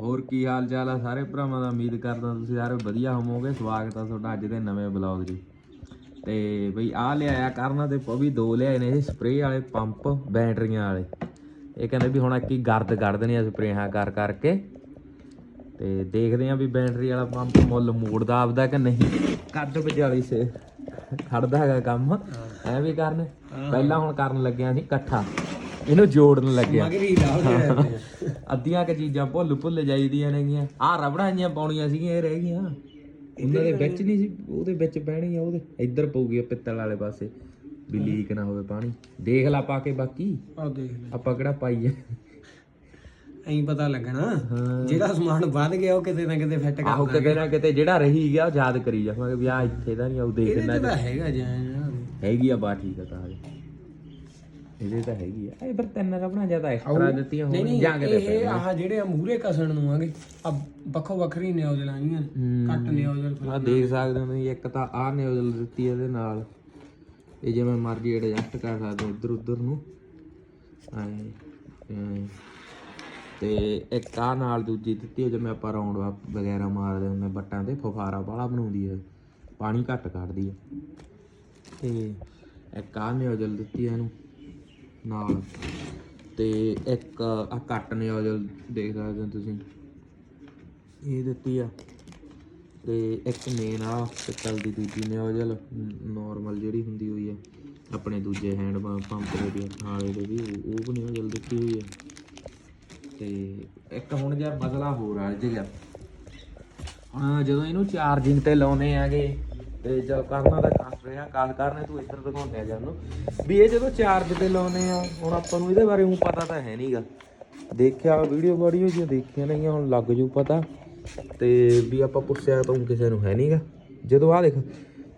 ਹੋਰ ਕੀ ਹਾਲ ਚਾਲ ਆ? ਸਾਰੇ ਭਰਾਵਾਂ ਦਾ ਉਮੀਦ ਕਰਦਾ ਤੁਸੀਂ ਸਾਰੇ ਵਧੀਆ ਹੋਵੋਗੇ। ਸਵਾਗਤ ਆ ਤੁਹਾਡਾ ਅੱਜ ਦੇ ਨਵੇਂ ਬਲੌਗ 'ਚ। ਤੇ ਬਈ ਆ ਲਿਆਇਆ ਕਰਨਾ ਤੇ ਪਵੀ ਦੋ ਲਿਆਏ ਨੇ ਇਹ ਸਪਰੇਅ ਵਾਲੇ ਪੰਪ ਬੈਟਰੀਆਂ ਵਾਲੇ। ਇਹ ਕਹਿੰਦੇ ਵੀ ਹੁਣ ਇੱਕ ਹੀ ਗਰਦ ਕੱਢ ਦੇਣੀ ਆ ਸਪਰੇਹਾਂ ਕਰ ਕਰਕੇ। ਤੇ ਦੇਖਦੇ ਆ ਵੀ ਬੈਟਰੀ ਵਾਲਾ ਪੰਪ ਮੁੱਲ ਮੋੜਦਾ ਆਪਦਾ ਕਿ ਨਹੀਂ। ਕੱਢ ਵਿਚਾਲੀ ਸੇ। ਖੜਦਾ ਹੈਗਾ ਕੰਮ। ਐ ਵੀ ਕਰਨ। ਪਹਿਲਾਂ ਹੁਣ ਕਰਨ ਲੱਗਿਆ ਸੀ ਇਕੱਠਾ। ਇਹਨੂੰ ਜੋੜਨ ਲੱਗਿਆ। ਮਗਰੀ ਆ ਅੱਧੀਆਂ ਕ ਚੀਜ਼ਾਂ ਭੁੱਲ ਭੁੱਲ ਜਾਈਦੀਆਂ ਨੇਗੀਆਂ। ਆ ਰਬੜਾਂ ਜੀਆਂ ਪਾਉਣੀਆਂ ਸੀਗੀਆਂ ਇਹ ਰਹਿ ਗਈਆਂ। ਉਹਨਾਂ ਦੇ ਵਿੱਚ ਨਹੀਂ ਸੀ ਉਹਦੇ ਵਿੱਚ ਪੈਣੀ ਆ ਉਹਦੇ ਇੱਧਰ ਪਊਗੀ ਪਿੱਤਲ ਵਾਲੇ ਪਾਸੇ ਵੀ ਲੀਕ ਨਾ ਹੋਵੇ ਪਾਣੀ। ਦੇਖ ਲਾ ਪਾ ਕੇ ਬਾਕੀ। ਆਹ ਦੇਖ ਲੈ। ਆਪਾਂ ਕਿਹੜਾ ਪਾਈਏ ਐਂ ਪਤਾ ਲੱਗਣਾ। ਜਿਹੜਾ ਸਮਾਨ ਵੱਧ ਗਿਆ ਉਹ ਕਿਤੇ ਨਾ ਕਿਤੇ ਫਿੱਟ ਆਹੋ ਕਰ ਕਿਤੇ ਨਾ ਕਿਤੇ ਜਿਹੜਾ ਰਹੀ ਗਿਆ ਉਹ ਯਾਦ ਕਰੀ ਜਾਵਾਂਗੇ ਵੀ ਆ ਇੱਥੇ ਦਾ ਨਹੀਂ ਆਉ ਦੇਖ ਇਹਦੇ ਲੈ ਚ ਤਾਂ ਹੈਗਾ ਜਾਂ ਹੈਗੀ ਆ ਬਾ ਠੀਕ ਆ ਤਾਂ। ਇਹਦੇ ਤਾਂ ਹੈਗੀ ਆ। ਇਹ ਪਰ ਤਿੰਨ ਰਬੜਾਂ ਜ਼ਿਆਦਾ ਐਕਸਟਰਾ ਦਿੱਤੀਆਂ ਹੋਣ ਨਹੀਂ ਜਾਂ ਕਿਤੇ ਇਹ ਆਹ ਜਿਹੜੇ ਆ ਮੂਰੇ ਕਸਣ ਨੂੰ ਆਗੇ ਆ ਵੱਖੋ ਵੱਖਰੀ ਨਿਉਜਲ ਆਈਆਂ ਕੱਟ ਨਿਉਜਲ ਆ ਦੇਖ ਸਕਦੇ ਹੋ ਤੁਸੀਂ ਇੱਕ ਤਾਂ ਆਹ ਨਿਊਜ਼ਲ ਦਿੱਤੀ ਇਹਦੇ ਨਾਲ। ਇਹ ਜਿਵੇਂ ਮਰਜ਼ੀ ਐਡਜਸਟ ਕਰ ਸਕਦੇ ਹੋ ਇੱਧਰ ਉੱਧਰ ਨੂੰ। ਐਂ, ਐਂ। ਤੇ ਇੱਕ ਆ ਨਾਲ ਦੂਜੀ ਦਿੱਤੀ ਹੈ ਜਿਵੇਂ ਆਪਾਂ ਰਾਉਂਡ ਵਗੈਰਾ ਮਾਰਦੇ ਹੁੰਦੇ ਬੱਟਾਂ ਤੇ ਫੁਫਾਰਾ ਬਾਹਲਾ ਬਣਾਉਂਦੀ ਹੈ ਪਾਣੀ ਘੱਟ ਕੱਢਦੀ ਹੈ ਤੇ ਇੱਕ ਆ ਨਿਊਜ਼ਲ ਦਿੱਤੀ ਇਹਨੂੰ। ਨਾਲ। ਤੇ ਇੱਕ ਆ ਕੱਟ ਨਿਓਜਲ ਦੇਖ ਸਕਦੇ ਹੋ ਤੁਸੀਂ। ਇਹ ਦਿੱਤੀ ਆ। ਤੇ ਇੱਕ ਮੇਨ ਆ ਪਿੱਤਲ ਦੀ, ਦੂਜੀ ਨਿਓਜਲ। ਨਾਰਮਲ ਜਿਹੜੀ ਹੁੰਦੀ ਹੋਈ ਆ। ਆਪਣੇ ਦੂਜੇ ਹੈਂਡ ਪੰਪ ਦੇ ਵੀ ਨਾਲੇ ਦੇ ਵੀ, ਉਹ- ਵੀ ਨਿਓਜਲ ਦਿੱਤੀ ਹੋਈ ਆ। ਤੇ ਇੱਕ ਹੁਣ ਜਿਹਾ ਮਸਲਾ ਹੋਰ ਆ ਜਿਹੜਾ ਹੁਣ ਜਦੋਂ ਇਹਨੂੰ ਚਾਰਜਿੰਗ ਤੇ ਲਾਉਨੇ ਆਗੇ, ਤੇ ਜਦ ਕਰਨਾ ਤਾਂ ਰਿਹਾ, ਕਾਲ ਕਰਨੇ ਤੂੰ ਇੱਧਰ ਦਿਖਾਉਂਦੇ ਆ ਜਾਨੂੰ ਵੀ ਇਹ ਜਦੋਂ ਚਾਰਜ ਤੇ ਲਾਉਨੇ ਆ, ਹੁਣ ਆਪਾਂ ਨੂੰ ਇਹਦੇ ਬਾਰੇ ਉਹ ਪਤਾ ਤਾਂ ਹੈ ਨਹੀਂਗਾ ਦੇਖਿਆ, ਵੀਡੀਓ ਵੀਡੀਓ ਜੀ ਦੇਖਿਆ ਨਹੀਂ ਹੁਣ ਲੱਗ ਜੂ ਪਤਾ। ਤੇ ਵੀ ਆਪਾਂ ਪੁੱਛਿਆ ਤਾਂ ਕਿਸੇ ਨੂੰ ਹੈ ਨਹੀਂਗਾ ਜਦੋਂ ਆ ਦੇਖ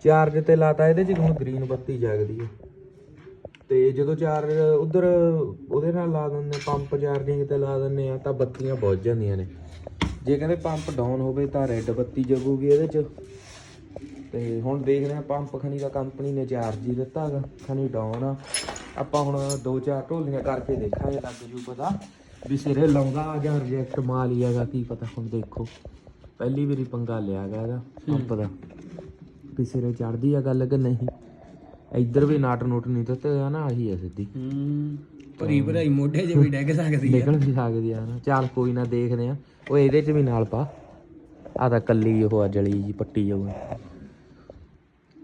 ਚਾਰਜ ਤੇ ਲਾਤਾ, ਇਹਦੇ ਚ ਹੁਣ ਗ੍ਰੀਨ ਬੱਤੀ ਜਗਦੀ ਹੈ ਤੇ ਜਦੋਂ ਚਾਰਜ ਉਧਰ ਉਹਦੇ ਨਾਲ ਲਾ ਦਿੰਦੇ ਪੰਪ ਚਾਰਜਿੰਗ ਤੇ ਲਾ ਦਿੰਦੇ ਆ, ਤਾਂ ਬੱਤੀਆਂ ਬੁੱਝ ਜਾਂਦੀਆਂ ਨੇ। ਜੇ ਕਹਿੰਦੇ ਪੰਪ ਡਾਊਨ ਹੋਵੇ ਤਾਂ ਰੈੱਡ ਬੱਤੀ ਜਗੂਗੀ ਇਹਦੇ ਚ। ਤੇ ਹੁਣ ਦੇਖਦੇ ਆ ਪੰਪ ਖਣੀ ਦਾ ਕੰਪਨੀ ਨੇ ਚਾਰਜ ਹੀ ਦਿੱਤਾ ਹੈਗਾ ਖਣੀ ਡਾਊਨ ਆ। ਆਪਾਂ ਹੁਣ ਦੋ ਚਾਰ ਢੋਲੀਆਂ ਕਰਕੇ ਦੇਖਾਂਗੇ ਲੱਗ ਜੂ ਪਤਾ ਵੀ ਸਿਰੇ ਲਾਉਂਦਾ ਜਾਂ ਰਿਜੈਕਟ ਮਾਲ ਹੀ ਹੈਗਾ ਕੀ ਪਤਾ ਹੁਣ ਦੇਖੋ। ਪਹਿਲੀ ਵਾਰੀ ਪੰਗਾ ਲਿਆ ਗਾ ਇਹਦਾ ਪੰਪ ਦਾ। ਵੀ ਸਿਰੇ ਚੜਦੀ ਆ ਗੱਲ ਕਿ ਨਹੀਂ? ਇੱਧਰ ਵੀ ਨਾਟ ਨੂਟ ਨਹੀਂ ਦਿੱਤੇ ਆ ਨਾ ਆਹੀ ਆ ਸਿੱਧੀ। ਹੂੰ ਭਰੀ ਭਰਾਈ ਮੋਢੇ 'ਚ ਵੀ ਡੈਗ ਸਕਦੀ ਆ। ਨਿਕਲ ਵੀ ਸਕਦੀ ਆ ਨਾ। ਚੱਲ ਕੋਈ ਨਾ ਦੇਖਦੇ ਆ। ਉਹ ਇਹਦੇ ਚ ਵੀ ਨਾਲ ਪਾ। ਆ ਤਾਂ ਕੱਲੀ ਉਹ ਜਲੀ ਜੀ ਪੱਟੀ ਜਾਊ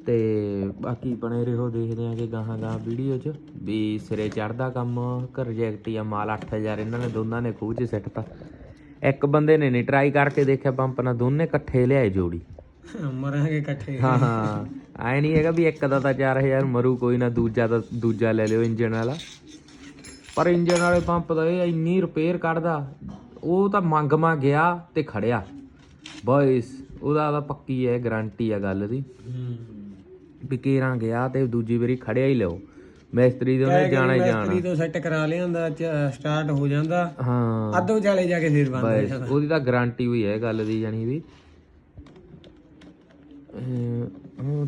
ਤੇ ਬਾਕੀ ਬਣੇ ਰਹੋ ਦੇਖਦੇ ਆ ਕਿ ਗਾਹਾਂ ਗਾਹਾਂ ਵੀਡੀਓ ਚ ਵੀ ਸਿਰੇ ਚੜਦਾ ਕੰਮ ਰਿਜੈਕਟ ਜਾਂ ਮਾਲ 8000 ਇਹਨਾਂ ਨੇ ਦੋਨਾਂ ਨੇ ਖੂਹ ਚ ਸਿੱਟਤਾ ਇੱਕ ਬੰਦੇ ਨੇ ਨਹੀਂ ਟਰਾਈ ਕਰਕੇ ਦੇਖਿਆ ਪੰਪ ਨਾਲ ਦੋਨੇ ਇਕੱਠੇ ਲਿਆਏ ਜੋੜੀ। ਮਰਾਂਗੇ ਇਕੱਠੇ। ਹਾਂ ਹਾਂ। ਐ ਨਹੀਂ ਹੈਗਾ ਵੀ ਇੱਕ ਦਾ ਤਾਂ 4000 ਮਰੂ ਕੋਈ ਨਾ ਦੂਜਾ ਤਾਂ ਦੂਜਾ ਲੈ ਲਿਓ ਇੰਜਨ ਵਾਲਾ। ਪਰ ਇੰਜਨ ਵਾਲੇ ਪੰਪ ਦਾ ਇਹ ਇੰਨੀ ਰਿਪੇਅਰ ਕੱਢਦਾ ਉਹ ਤਾਂ ਮੰਗ ਮਾ ਗਿਆ ਤੇ ਖੜਿਆ। ਬਸ ਉਹਦਾ ਤਾਂ ਪੱਕੀ ਹੈ ਗਾਰੰਟੀ ਆ ਗੱਲ ਦੀ। ਹੂੰ ਵੀ ਕੇਰਾਂ ਗਿਆ ਤੇ ਦੂਜੀ ਵਾਰੀ ਖੜਿਆ ਹੀ ਲਿਓ। ਮਿਸਤਰੀ ਦੇ ਉਹਨੇ ਜਾਣਾ ਹੀ ਜਾਣਾ। ਮਿਸਤਰੀ ਤੋਂ ਸੈੱਟ ਕਰਾ ਲਿਆਂਦਾ ਸਟਾਰਟ ਹੋ ਜਾਂਦਾ। ਹਾਂ। ਅੱਧੋ ਚਾਲੇ ਜਾ ਕੇ ਫੇਰ ਬੰਦ ਹੋ ਬਸ ਜਾਂਦਾ। ਉਹਦੀ ਤਾਂ ਗਾਰੰਟੀ ਹੋਈ ਹੈ ਗੱਲ ਦੀ ਜਾਨੀ ਵੀ। ਅਹ, ਉਹ-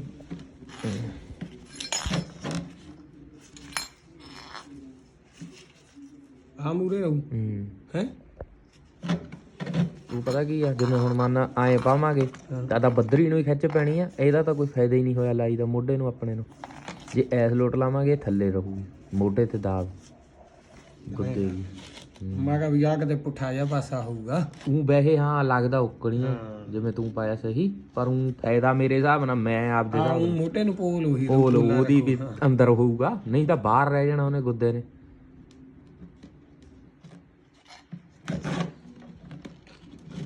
ਆ ਮੂਰੇ ਰਹੂ। ਹੂੰ। ਹੈ? ਤੂੰ ਪਤਾ ਕੀ ਆ ਜਿਵੇਂ ਹੁਣ ਮੰਨ ਆਏ ਪਾਵਾਂਗੇ ਤਾਂ ਤਾਂ ਬੱਦਰੀ ਨੂੰ ਹੀ ਖਿੱਚ ਪੈਣੀ ਆ ਇਹਦਾ ਤਾਂ ਕੋਈ ਫਾਇਦਾ ਹੀ ਨਹੀਂ ਹੋਇਆ ਲਾਈ ਦਾ ਮੋਢੇ ਨੂੰ ਆਪਣੇ ਨੂੰ। ਜੇ ਐਸ ਲੋਟ ਲਾਵਾਂਗੇ ਥੱਲੇ ਰਹੂਗੀ ਮੋਢੇ ਤੇ ਦਾਬ ਗੁੱਦੇ ਦੀ। ਮੈਂ ਕਿਹਾ ਵੀ ਆ ਕਿਤੇ ਪੁੱਠਾ ਜਿਹਾ ਪਾਸਾ ਹੋਊਗਾ। ਤੂੰ ਵੈਸੇ ਹਾਂ ਲੱਗਦਾ ਉਕੜੀਆਂ ਜਿਵੇਂ ਤੂੰ ਪਾਇਆ ਸਹੀ ਪਰ ਉਹ ਫਾਇਦਾ ਮੇਰੇ ਹਿਸਾਬ ਨਾਲ ਮੈਂ ਆਪਦੇ ਆ ਹਿਸਾਬ ਉਹ ਮੋਟੇ ਨੂੰ ਪੋਲ ਉਹੀ ਉਹ ਉਹਦੀ ਵੀ ਅੰਦਰ ਹੋਊਗਾ ਨਹੀਂ ਤਾਂ ਬਾਹਰ ਰਹਿ ਜਾਣਾ ਉਹਨੇ ਗੁੱਦੇ ਨੇ।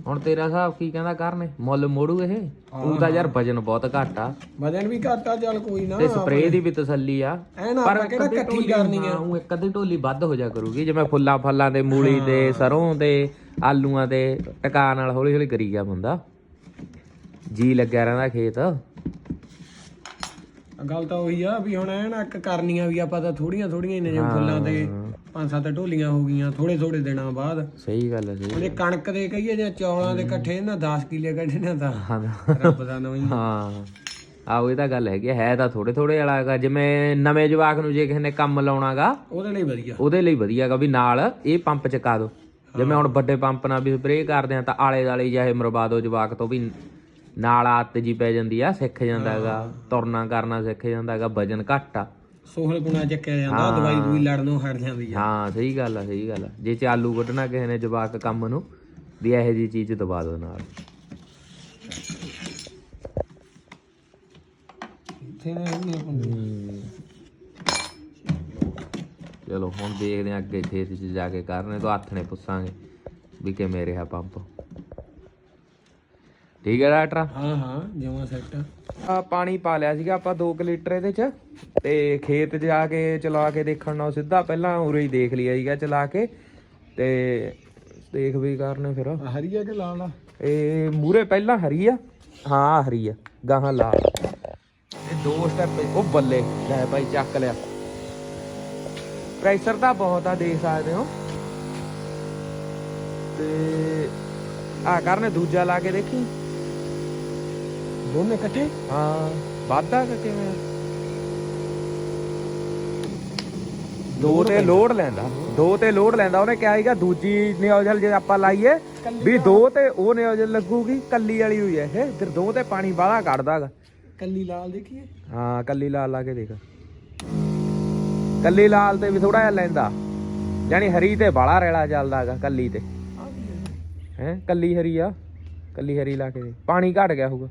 ਹੁਣ ਤੇਰਾ ਹਿਸਾਬ ਕੀ ਕਹਿੰਦਾ ਕਰਨੇ? ਮੁੱਲ ਮੋੜੂ ਇਹ? ਤੂੰ ਤਾਂ ਯਾਰ ਵਜਨ ਬਹੁਤ ਘੱਟ ਆ। ਵਜਨ ਵੀ ਘਟਾ ਚੱਲ ਕੋਈ ਨਾ। ਤੇ ਸਪਰੇਅ ਦੀ ਵੀ ਤਸੱਲੀ ਆ। ਐ ਨਾ ਆਪਾਂ ਕਿਹੜਾ ਇਕੱਠੀ ਕਰਨੀ ਆ। ਉਹ ਇੱਕ ਅੱਧੀ ਢੋਲੀ ਵੱਧ ਹੋ ਜਾ ਕਰੂਗੀ ਜਿਵੇਂ ਫੁੱਲਾਂ ਫਲਾਂ ਦੇ ਮੂਲੀ ਦੇ ਸਰੋਂ ਦੇ ਆਲੂਆਂ ਦੇ ਟਿਕਾ ਨਾਲ ਹੌਲੀ ਹੌਲੀ ਕਰੀ ਗਿਆ ਬੰਦਾ। ਜੀ ਲੱਗਿਆ ਰਹਿੰਦਾ ਖੇਤ। ਗੱਲ ਤਾਂ ਉਹੀ ਆ ਵੀ ਹੁਣ ਐ ਨਾ ਇੱਕ ਕਰਨੀਆਂ ਵੀ ਆਪਾਂ ਤਾਂ ਥੋੜੀਆਂ ਥੋੜੀਆਂ ਨੇ ਜਿਵੇਂ ਫੁੱਲਾਂ ਤੇ ਪੰਜ ਸੱਤ ਢੋਲੀਆਂ ਹੋ ਗਈਆਂ ਥੋੜੇ ਥੋੜੇ ਦਿਨਾਂ ਬਾਅਦ। ਸਹੀ ਗੱਲ ਹੈ ਸਹੀ ਉਹਦੇ ਕਣਕ ਦੇ ਕਹੀਏ ਜਾਂ ਚੌਲਾਂ ਦੇ ਇਕੱਠੇ ਨਾ 10 ਕਿੱਲੇ ਕੱਢੇ ਨਾ ਤਾਂ ਹਾਂ ਰੱਬ ਦਾ ਨਵੀਂ ਹਾਂ ਆਹੋ ਇਹ ਤਾਂ ਗੱਲ ਹੈਗੀ ਹੈ ਤਾਂ ਥੋੜੇ ਥੋੜੇ ਵਾਲਾ ਹੈਗਾ। ਜਿਵੇਂ ਨਵੇਂ ਜਵਾਕ ਨੂੰ ਜੇ ਕਿਸੇ ਨੇ ਕੰਮ ਲਾਉਣਾਗਾ ਉਹਦੇ ਲਈ ਵਧੀਆ। ਉਹਦੇ ਲਈ ਵਧੀਆਗਾ ਵੀ ਨਾਲ ਇਹ ਪੰਪ ਚਕਾ ਦੋ। ਜਿਵੇਂ ਹੁਣ ਵੱਡੇ ਪੰਪ ਨਾਲ ਵੀ ਸਪਰੇਅ ਕਰਦੇ ਆ ਤਾਂ ਆਲੇ ਦਾਲੇ ਜਾਏ ਮਰਵਾ ਦੋ ਜਵਾਕ ਤੋਂ ਵੀ ਨਾਲ ਆਦਤ ਜੀ ਪੈ ਜਾਂਦੀ ਆ ਸਿੱਖ ਜਾਂਦਾ ਹੈਗਾ ਤੁਰਨਾ ਕਰਨਾ ਸਿੱਖ ਜਾਂਦਾ ਹੈਗਾ ਵਜਨ ਘੱਟ ਸੋਹਲ ਗੁਣਾ ਚੱਕਿਆ ਜਾਂਦਾ ਦਵਾਈ ਦੂਈ ਲੜਨੋਂ ਹਟ ਜਾਂਦੀ ਆ। ਹਾਂ ਸਹੀ ਗੱਲ ਆ ਸਹੀ ਗੱਲ ਆ। ਜੇ ਚ ਆਲੂ ਕੱਢਣਾ ਕਿਸੇ ਨੇ ਜਵਾਕ ਕੰਮ ਨੂੰ ਵੀ ਇਹੋ ਜੀ ਚੀਜ਼ ਦਬਾ ਦੋ ਨਾਲ। ਇੱਥੇ ਨੇ ਇਹ ਆਪਣੇ ਚਲੋ ਹੁਣ ਦੇਖਦੇ ਆ ਅੱਗੇ ਖੇਤ 'ਚ ਜਾ ਕੇ ਕਰਨੇ ਤੋਂ ਹੱਥ ਨੇ ਪੁੱਛਾਂਗੇ ਵੀ ਕਿਵੇਂ ਰਿਹਾ ਪੰਪ। ਠੀਕ ਹੈ ਡਾਕਟਰ? ਹਾਂ ਹਾਂ ਜਮਾ ਸੈੱਟ ਆ। ਪਾਣੀ ਪਾ ਲਿਆ ਸੀਗਾ ਆਪਾਂ 2 ਲੀਟਰ ਇਹਦੇ 'ਚ ਤੇ ਖੇਤ ਜਾ ਕੇ ਚਲਾ ਕੇ ਦੇਖਣ ਨਾਲ ਸਿੱਧਾ ਪਹਿਲਾਂ ਉਰੇ ਹੀ ਦੇਖ ਲਿਆ ਸੀਗਾ ਚਲਾ ਕੇ ਤੇ ਦੇਖ ਵੀ ਕਰਨੇ ਫਿਰ। ਹਰੀ ਆ ਕਿ ਲਾਲ ਆ? ਇਹ ਮੂਰੇ ਪਹਿਲਾਂ ਹਰੀ ਆ? ਹਾਂ ਹਰੀ ਆ। ਗਾਹਾਂ ਲਾਲ। ਇਹ ਦੋ ਸਟੈਪ ਉਹ ਬੱਲੇ ਲੈ ਭਾਈ ਚੱਕ ਲਿਆ। ਪ੍ਰੈਸ਼ਰ ਤਾਂ ਬਹੁਤ ਆ ਦੇਖ ਸਕਦੇ ਹੋ। ਤੇ ਆ ਕਰਨੇ ਦੂਜਾ ਲਾ ਕੇ ਦੇਖੀ। ਦੋਨੇ ਇਕੱਠੇ? ਹਾਂ ਵਾਧਾ ਕਿ ਕਿਵੇਂ? ਦੋ ਤੇ ਲੋਡ ਲੈਂਦਾ। ਦੋ ਤੇ ਲੋਡ ਲੈਂਦਾ। ਉਹਨੇ ਕਿਹਾ ਸੀਗਾ ਦੂਜੀ ਨਿਓਜਲ ਜੇ ਆਪਾਂ ਲਾਈਏ ਵੀ ਦੋ ਤੇ ਉਹ ਨਿਓਜਲ ਲੱਗੂਗੀ ਕੱਲੀ ਵਾਲੀ ਹੋਈ ਐ ਇਹ। ਫਿਰ ਦੋ ਤੇ ਪਾਣੀ ਬਾਹਲਾ ਕੱਢਦਾਗਾ ਕੱਲੀ ਲਾਲ ਦੇਖੀਏ ਹਾਂ? ਕੱਲੀ ਲਾਲ ਲਾ ਕੇ ਦੇਖ। ਕੱਲੀ ਲਾਲ ਤੇ ਵੀ ਥੋੜਾ ਜਿਹਾ ਲੈਂਦਾ। ਯਾਨੀ ਹਰੀ ਤੇ ਬਾਹਲਾ ਰੇਲਾ ਚੱਲਦਾਗਾ ਕੱਲੀ ਤੇ। ਹੈ। ਕੱਲੀ ਹਰੀ ਆ। ਕੱਲੀ ਹਰੀ ਲਾ ਕੇ। ਪਾਣੀ ਘਟ ਗਿਆ ਹੋਊਗਾ।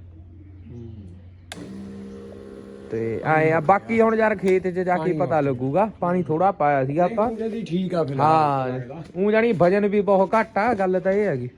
ਤੇ ਆਏ ਆ ਬਾਕੀ ਹੁਣ ਯਾਰ ਖੇਤ 'ਚ ਜਾ ਕੇ ਪਤਾ ਲੱਗੂਗਾ ਪਾਣੀ ਥੋੜਾ ਪਾਇਆ ਸੀਗਾ ਆਪਾਂ। ਪੂਰੇ ਦੀ ਠੀਕ ਆ ਫਿਲਹਾਲ। ਹਾਂ ਉਹ ਜਾਨੀ ਵਜਨ ਵੀ ਬਹੁਤ ਘੱਟ ਆ ਗੱਲ ਤਾਂ ਇਹ ਹੈਗੀ।